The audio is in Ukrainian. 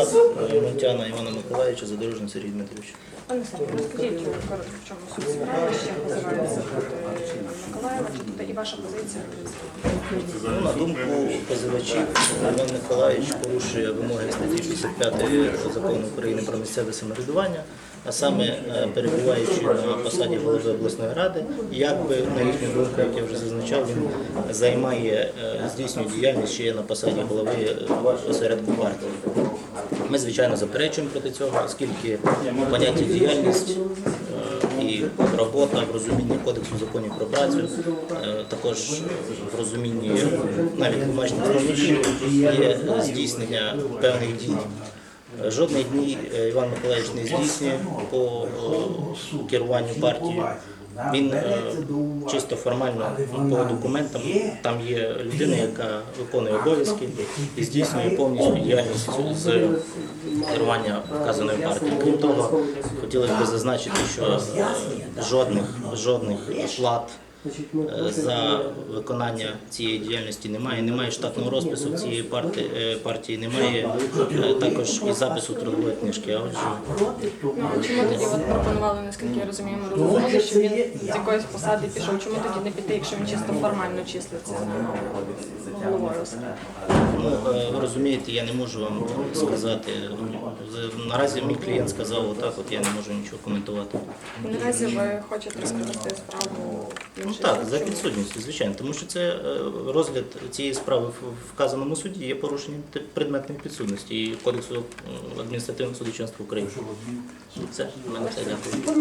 адвокат е, Монтяна Івана Миколаївича, задорожний Сергій Дмитрович. Пане Сергію, розкажіть коротко, в чому суть справи, з чим позивається Миколаєва, тобто і ваша позиція? Ну, на думку позивачів, Іван Миколаївич порушує вимоги статті 65 закону України про місцеве самоврядування, а саме е, перебуваючи на посаді голови обласної ради, якби на їхню думку, як я вже зазначав, він займає е, здійснює діяльність ще є на посаді голови осередку партії. Ми, звичайно, заперечуємо проти цього, оскільки поняття діяльність е, і робота в розумінні кодексу законів про працю, е, також в розумінні навіть домашніх службів є здійснення певних дій. Жодних дій е, Іван Миколаївич не здійснює по керуванню партією. Він е, чисто формально по документам там є людина, яка виконує обов'язки і здійснює повністю діяльність з керування вказаної партії. Крім того, хотілося б зазначити, що жодних жодних плат за виконання цієї діяльності немає. Немає штатного розпису цієї партії, е, партії немає е, також і запису трудової книжки. А отже, Чому тоді от пропонували, наскільки я розумію, ми розуміли, що він з якоїсь посади пішов? Чому тоді не піти, якщо він чисто формально числиться головою? Ну, ви розумієте, я не можу вам сказати. Наразі мій клієнт сказав отак, от я не можу нічого коментувати. Наразі ви хочете розповісти справу Ну так, за підсудністю, звичайно, тому що це е, розгляд цієї справи в вказаному суді є порушенням предметної підсудності і Кодексу е, адміністративного судочинства України. Це в мене все дякую.